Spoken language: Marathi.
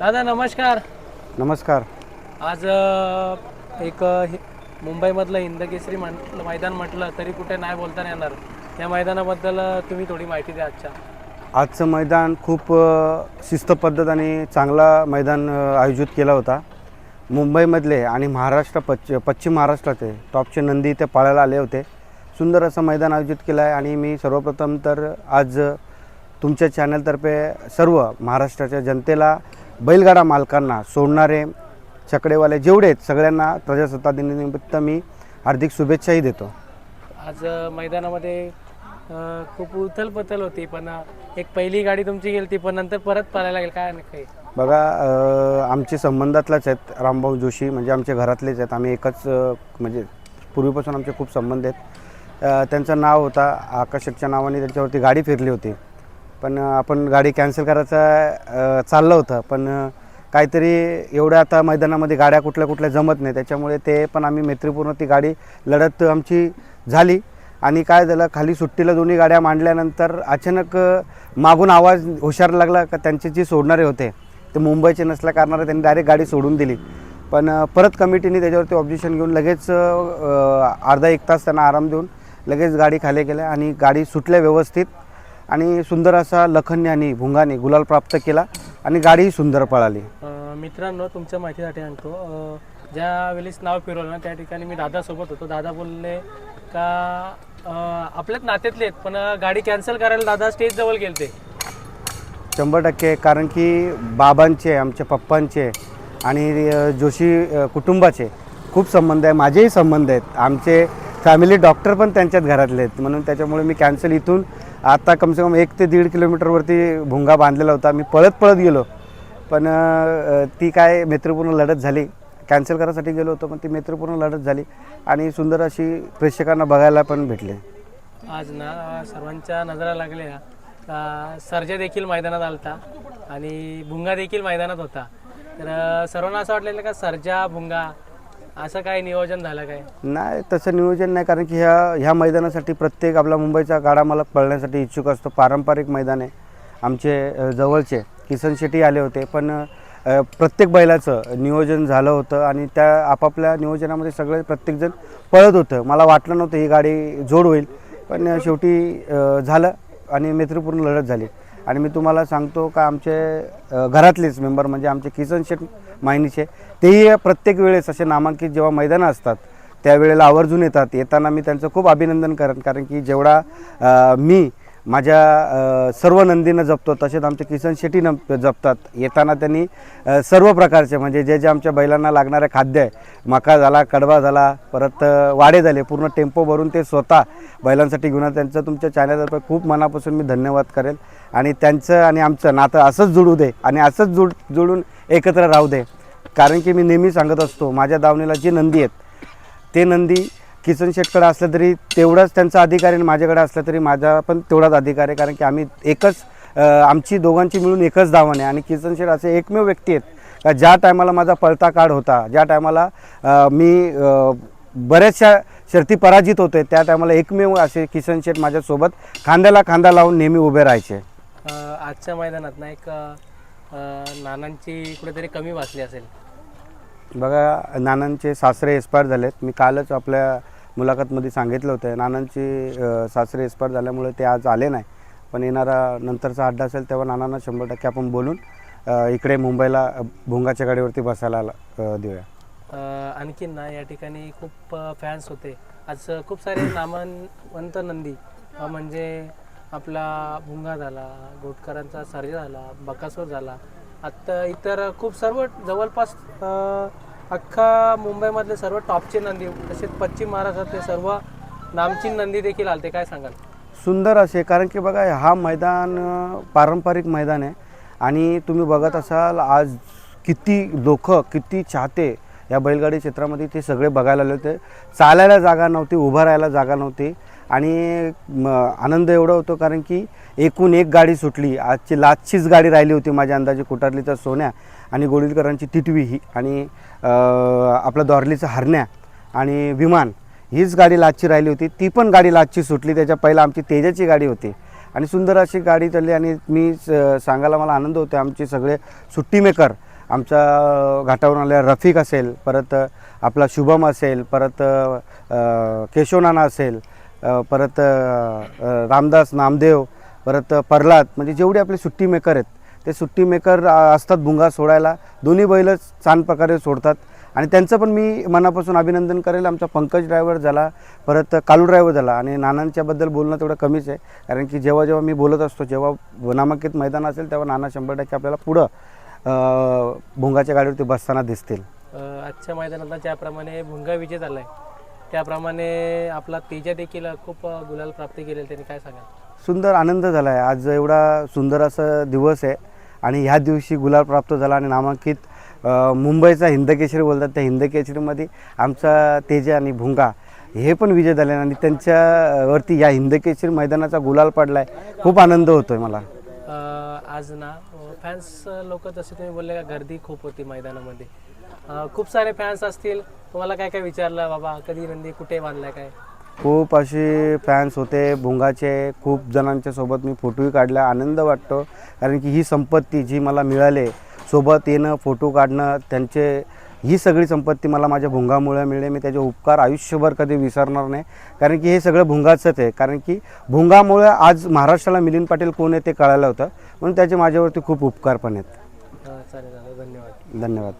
दादा नमस्कार. नमस्कार. आज अ, एक अ, हि- मुंबईमधलं हिंदकेसरी म्हण मैदान म्हटलं तरी कुठे नाही बोलता नाही येणार. या मैदानाबद्दल अ, तुम्ही थोडी माहिती द्या आजच्या. आजचं मैदान खूप अ, शिस्तपद्धत आणि चांगला मैदान अ, आयोजित केला होता. मुंबईमधले आणि महाराष्ट्र पश्च पश्चिम महाराष्ट्राचे टॉपचे नंदी इथे पाळायला आले होते. सुंदर असं मैदान आयोजित केलं आहे आणि मी सर्वप्रथम तर आज अ, तुमच्या चॅनलतर्फे सर्व महाराष्ट्राच्या जनतेला बैलगाडा मालकांना सोडणारे छकडेवाले जेवढे आहेत सगळ्यांना प्रजासत्ताक दिनानिमित्त मी हार्दिक शुभेच्छाही देतो. आज मैदानामध्ये खूप उथलपथल होती पण एक पहिली गाडी तुमची गेली ती पण नंतर परत पळायला गेली काय नाही काही बघा आमचे संबंधातलाच आहेत रामभाऊ जोशी म्हणजे आमच्या घरातलेच आहेत. आम्ही एकच म्हणजे पूर्वीपासून आमचे खूप संबंध आहेत. त्यांचं नाव होता आकर्षकच्या नावाने त्यांच्यावरती गाडी फिरली होती. पण आपण गाडी कॅन्सल करायचं चाललं होतं. पण काहीतरी एवढ्या आता मैदानामध्ये गाड्या कुठल्या कुठल्या जमत नाही. त्याच्यामुळे ते पण आम्ही मैत्रीपूर्ण ती गाडी लढत आमची झाली. आणि काय झालं खाली सुट्टीला दोन्ही गाड्या मांडल्यानंतर अचानक मागून आवाज हुशार लागला का त्यांचे जे सोडणारे होते ते मुंबईचे नसल्या कारणाने त्यांनी डायरेक्ट गाडी सोडून दिली. पण परत कमिटीने त्याच्यावरती ऑब्जेक्शन घेऊन लगेच अर्धा एक तास त्यांना आराम देऊन लगेच गाडी खाली केल्या आणि गाडी सुटल्या व्यवस्थित. आणि सुंदर असा लखनने आणि भुंगाने गुलाल प्राप्त केला आणि गाडीही सुंदर पळाली. मित्रांनो तुमच्या माहितीसाठी आणतो. ज्या वेळेस नाव फिरवलं ना त्या ठिकाणी मी दादासोबत होतो. दादा बोलले का आपल्याच नात्यातले आहेत पण गाडी कॅन्सल करायला दादा स्टेज जवळ गेलते. शंभर टक्के कारण की बाबांचे आमच्या पप्पांचे आणि जोशी कुटुंबाचे खूप संबंध आहे माझेही संबंध आहेत. आमचे फॅमिली डॉक्टर पण त्यांच्याच घरातले आहेत म्हणून त्याच्यामुळे मी कॅन्सल इथून आता कमसे कम एक ते दीड किलोमीटरवरती भुंगा बांधलेला होता. मी पळत पळत गेलो. पण ती काय मैत्रीपूर्ण लढत झाली. कॅन्सल करायसाठी गेलो होतो पण ती मैत्रीपूर्ण लढत झाली आणि सुंदर अशी प्रेक्षकांना बघायला पण भेटले. आज ना सर्वांच्या नजरा लागल्या. का सर्जा देखील मैदानात आलता आणि भुंगा देखील मैदानात होता. तर सर्वांना असं वाटलेलं का सर्जा भुंगा असं काय नियोजन झालं काय? नाही तसं नियोजन नाही कारण की ह्या ह्या मैदानासाठी प्रत्येक आपला मुंबईचा गाडा मला पळण्यासाठी इच्छुक असतो. पारंपरिक मैदान आहे. आमचे अ, जवळचे किसन शेट्टी आले होते पण अ, प्रत्येक बैलाचं नियोजन झालं होतं आणि त्या आपापल्या नियोजनामध्ये सगळे प्रत्येकजण पळत होतं. मला वाटलं नव्हतं ही गाडी जोड होईल पण शेवटी अ, झालं आणि मैत्रीपूर्ण लढत झाली. आणि मी तुम्हाला सांगतो का आमचे घरातलेच मेंबर म्हणजे आमचे किसन शेट मायनीचे तेही प्रत्येक वेळेस असे नामांकित जेव्हा मैदानं असतात त्यावेळेला आवर्जून येतात. येताना मी त्यांचं खूप अभिनंदन करेन कारण की जेवढा मी माझ्या सर्व नंदीनं जपतो तसेच आमचे किसन शेट्टीनं जपतात. येताना त्यांनी सर्व प्रकारचे म्हणजे जे जे आमच्या बैलांना लागणारे खाद्य आहे मका झाला कडवा झाला परत वाडे झाले पूर्ण टेम्पो भरून ते स्वतः बैलांसाठी घेऊन त्यांचं तुमच्या चॅनलतर्फे खूप मनापासून मी धन्यवाद करेल. आणि त्यांचं आणि आमचं नातं असंच जुळू दे आणि असंच जुड जुळून एकत्र राहू दे. कारण की मी नेहमी सांगत असतो माझ्या दावणीला जे नंदी आहेत ते नंदी किसन शेटकडे असलं तरी तेवढाच त्यांचा अधिकार आहे आणि माझ्याकडे असलं तरी माझा पण तेवढाच अधिकार आहे कारण की आम्ही एकच आमची दोघांची मिळून एकच दावण आहे. आणि किसन शेट असे एकमेव व्यक्ती आहेत का ज्या टायमाला माझा पळता काढ होता ज्या टायमाला मी बऱ्याचशा शर्ती पराजित होते त्या टायमाला एकमेव असे किसन शेट माझ्यासोबत खांद्याला खांदा लावून नेहमी उभे राहायचे. आजच्या मैदानात ना एक नानांची कुठेतरी कमी वाचली असेल. बघा नानांचे सासरे एक्सपायर झालेत. मी कालच आपल्या मुलाखतमध्ये सांगितलं होतं. नानांची सासरे एक्सपायर झाल्यामुळे ते आज आले नाही. पण येणारा नंतरचा अड्डा असेल तेव्हा नानांना शंभर टक्के आपण बोलून इकडे मुंबईला भुंगाच्या गाडीवरती बसायला देऊया. आणखीन ना या ठिकाणी खूप फॅन्स होते. आज खूप सारे नामवंत नंदी म्हणजे आपला भुंगा झाला गोटकरांचा सर्जा झाला बकासूर झाला. आत्ता इतर खूप सर्व जवळपास अख्खा मुंबईमधले सर्व टॉपचे नंदी तसेच पश्चिम महाराष्ट्रातले सर्व नामचीन नंदी देखील आलते. काय सांगाल? सुंदर असे कारण की बघा हा मैदान पारंपरिक मैदान आहे. आणि तुम्ही बघत असाल आज किती लोक किती चाहते या बैलगाडी क्षेत्रामध्ये ते सगळे बघायला आले होते. चालायला जागा नव्हती उभं राहायला जागा नव्हती. आणि म, आनंद एवढा होतो कारण की एकूण एक गाडी सुटली. आजची लाचचीच गाडी राहिली होती माझ्या अंदाजे कुटारलीचा सोन्या आणि गोळीकरांची टिटवी ही. आणि अ, आपला दॉर्लीचा हरण्या आणि विमान हीच गाडी लाचची राहिली होती. ती पण गाडी लाचची सुटली. त्याच्या पहिला आमची तेजाची गाडी होती. आणि सुंदर अशी गाडी चालली आणि मी स- सांगायला मला आनंद होतो आमचे सगळे सुट्टी मेकर घाटावरून आलेला रफिक असेल परत आपला शुभम असेल परत केशवनाना असेल परत रामदास नामदेव परत प्रल्हाद म्हणजे जेवढे आपले सुट्टी मेकर आहेत ते सुट्टी मेकर असतात भुंगा सोडायला. दोन्ही बैलच छान प्रकारे सोडतात. आणि त्यांचं पण मी मनापासून अभिनंदन करेल. आमचा पंकज ड्रायव्हर झाला परत कालू ड्रायव्हर झाला. आणि नानांच्याबद्दल बोलणं तेवढं कमीच आहे. कारण की जेव्हा जेव्हा मी बोलत असतो जेव्हा नामांकित मैदान असेल तेव्हा नाना शंभर टक्के आपल्याला पुढं भुंगाच्या गाडीवरती बसताना दिसतील. आजच्या मैदानात ज्याप्रमाणे भुंगा विजय झाला आहे त्याप्रमाणे आपला तेजा देखील खूप गुलाल प्राप्ती केलेली त्यांनी. काय सांगाल? सुंदर आनंद झाला आहे आज एवढा सुंदर असा दिवस आहे आणि ह्या दिवशी गुलाल प्राप्त झाला आणि नामांकित अ, मुंबईचा हिंदकेसरी बोलतात त्या हिंदकेसरीमध्ये आमचा तेजा आणि भुंगा हे पण विजय झाले आणि त्यांच्यावरती या हिंदकेसरी मैदानाचा गुलाल पडला आहे खूप आनंद होतो आहे मला. अ, आज ना फॅन्स लोक जसे तुम्ही बोलले का गर्दी खूप होती मैदानामध्ये. खूप सारे फॅन्स असतील. तुम्हाला काय काय विचारलं बाबा कधी नंदी कुठे बांधलाय काय? खूप असे फॅन्स होते भुंगाचे खूप जणांच्या सोबत मी फोटोही काढला आनंद वाटतो. कारण की ही संपत्ती जी मला मिळाली सोबत येणं फोटो काढणं त्यांचे ही सगळी संपत्ती मला माझ्या भुंगामुळे मिळेल. मी त्याचे उपकार आयुष्यभर कधी विसरणार नाही. कारण की हे सगळं भुंगाचंच आहे. कारण की भुंगामुळे आज महाराष्ट्राला मिलिंद पाटील कोण आहे ते कळालं होतं. म्हणून त्याचे माझ्यावरती खूप उपकार पण आहेत. धन्यवाद. धन्यवाद.